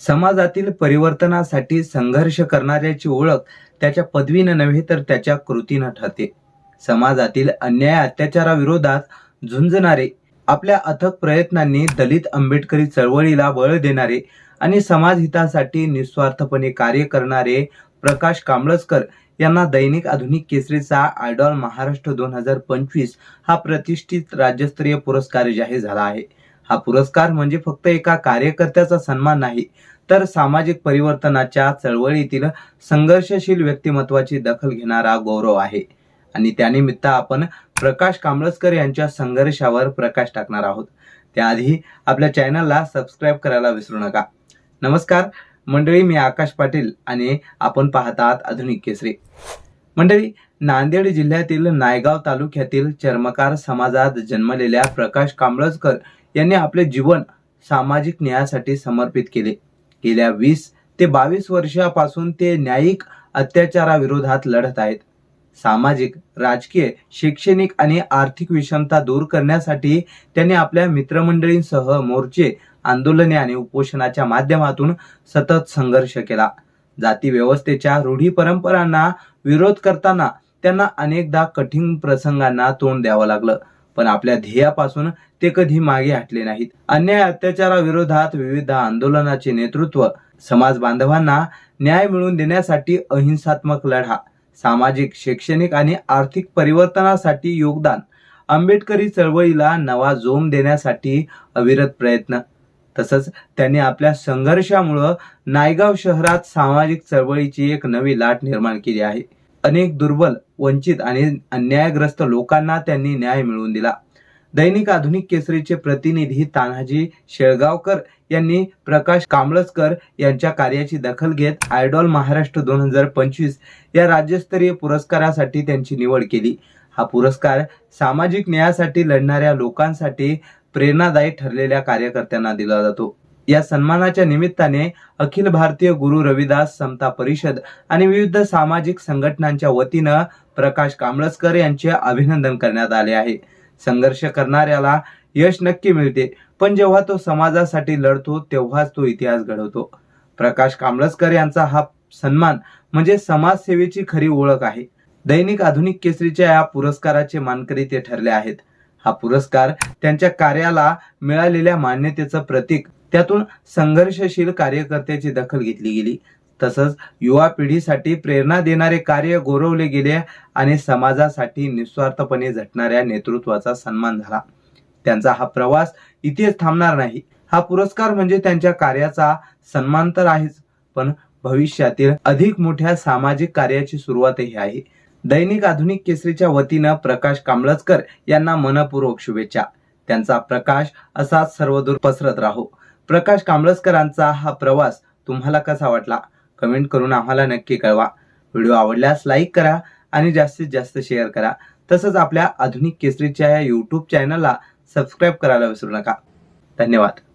समाजातील परिवर्तनासाठी संघर्ष करणाऱ्याची ओळख त्याच्या पदवीनं नव्हे तर त्याच्या कृतीनं ठरते. समाजातील अन्याय अत्याचाराविरोधात झुंजणारे आपल्या अथक प्रयत्नांनी दलित आंबेडकरी चळवळीला बळ देणारे आणि समाजहितासाठी निस्वार्थपणे कार्य करणारे प्रकाश कांबळसकर यांना दैनिक आधुनिक केसरीचा आयडॉल महाराष्ट्र दोन हजार पंचवीस हा प्रतिष्ठित राज्यस्तरीय पुरस्कार जाहीर झाला आहे. हा पुरस्कार म्हणजे फक्त एका कार्यकर्त्याचा सन्मान नाही तर सामाजिक परिवर्तनाच्या चळवळीतील संघर्षशील व्यक्तिमत्वाची दखल घेणारा गौरव आहे. आणि त्यानिमित्त आपण प्रकाश कांबळसकर यांच्या संघर्षावर प्रकाश टाकणार आहोत. त्याआधी आपल्या चॅनलला सबस्क्राईब करायला विसरू नका. नमस्कार मंडळी मी आकाश पाटील आणि आपण पाहत आहात आधुनिक केसरी. मंडळी नांदेड जिल्ह्यातील नायगाव तालुक्यातील चर्मकार समाजात जन्मलेल्या प्रकाश कांबळजकर यांनी आपले जीवन सामाजिक न्यायासाठी समर्पित केले. गेल्या वीस ते बावीस वर्षापासून ते न्यायिक अत्याचाराविरोधात लढत आहेत. सामाजिक राजकीय शैक्षणिक आणि आर्थिक विषमता दूर करण्यासाठी त्यांनी आपल्या मित्रमंडळींसह मोर्चे आंदोलने आणि उपोषणाच्या माध्यमातून सतत संघर्ष केला. जाती व्यवस्थेच्या रूढी परंपरांना विरोध करताना त्यांना अनेकदा कठीण प्रसंगांना तोंड द्यावं लागलं. पण आपल्या ध्येयापासून ते कधी मागे हटले नाहीत. अन्याय अत्याचाराविरोधात विविध आंदोलनाचे नेतृत्व समाज बांधवांना न्याय मिळवून देण्यासाठी अहिंसात्मक लढा सामाजिक शैक्षणिक आणि आर्थिक परिवर्तनासाठी योगदान आंबेडकरी चळवळीला नवा जोम देण्यासाठी अविरत प्रयत्न तसंच त्यांनी आपल्या संघर्षामुळं नायगाव शहरात सामाजिक चळवळीची एक नवी लाट निर्माण केली आहे. अनेक दुर्बल वंचित आणि अन्यायग्रस्त लोकांना त्यांनी न्याय मिळवून दिला. दैनिक आधुनिक केसरीचे प्रतिनिधी तानाजी शेळगावकर यांनी प्रकाश कांबळसकर यांच्या कार्याची दखल घेत आयडॉल महाराष्ट्र दोन हजार पंचवीस या राज्यस्तरीय पुरस्कारासाठी त्यांची निवड केली. हा पुरस्कार सामाजिक न्यायासाठी लढणाऱ्या लोकांसाठी प्रेरणादायी ठरलेल्या कार्यकर्त्यांना दिला जातो. या सन्मानाच्या निमित्ताने अखिल भारतीय गुरु रविदास समता परिषद आणि विविध सामाजिक संघटनांच्या वतीनं प्रकाश कांबळसकर यांचे अभिनंदन करण्यात आले आहे. संघर्ष करणाऱ्याला यश नक्की मिळते पण जेव्हा तो समाजासाठी लढतो तेव्हाच तो इतिहास घडवतो. प्रकाश कांबळसकर यांचा हा सन्मान म्हणजे समाजसेवेची खरी ओळख आहे. दैनिक आधुनिक केसरीच्या या पुरस्काराचे मानकरी ते ठरले आहेत. हा पुरस्कार त्यांच्या कार्याला मिळालेल्या मान्यतेचं प्रतीक त्यातून संघर्षशील कार्यकर्त्याची दखल घेतली गेली. तसंच युवा पिढीसाठी प्रेरणा देणारे कार्य गौरवले गेले आणि समाजासाठी निस्वार्थपणे झटणाऱ्या नेतृत्वाचा सन्मान झाला. त्यांचा हा प्रवास इथेच थांबणार नाही. हा पुरस्कार म्हणजे त्यांच्या कार्याचा सन्मान तर आहेच पण भविष्यातील अधिक मोठ्या सामाजिक कार्याची सुरुवातही आहे. दैनिक आधुनिक केसरीच्या वतीनं प्रकाश कांबळसकर यांना मनपूर्वक शुभेच्छा. त्यांचा प्रकाश असाच सर्वदूर पसरत राहो. प्रकाश कांबळसकरांचा हा प्रवास तुम्हाला कसा वाटला? कमेंट करून आम्हाला नक्की कळवा. व्हिडिओ आवडल्यास लाईक करा आणि जास्तीत जास्त शेअर करा. तसंच आपल्या आधुनिक केसरीच्या या यूट्यूब चॅनलला सबस्क्राईब करायला विसरू नका. धन्यवाद.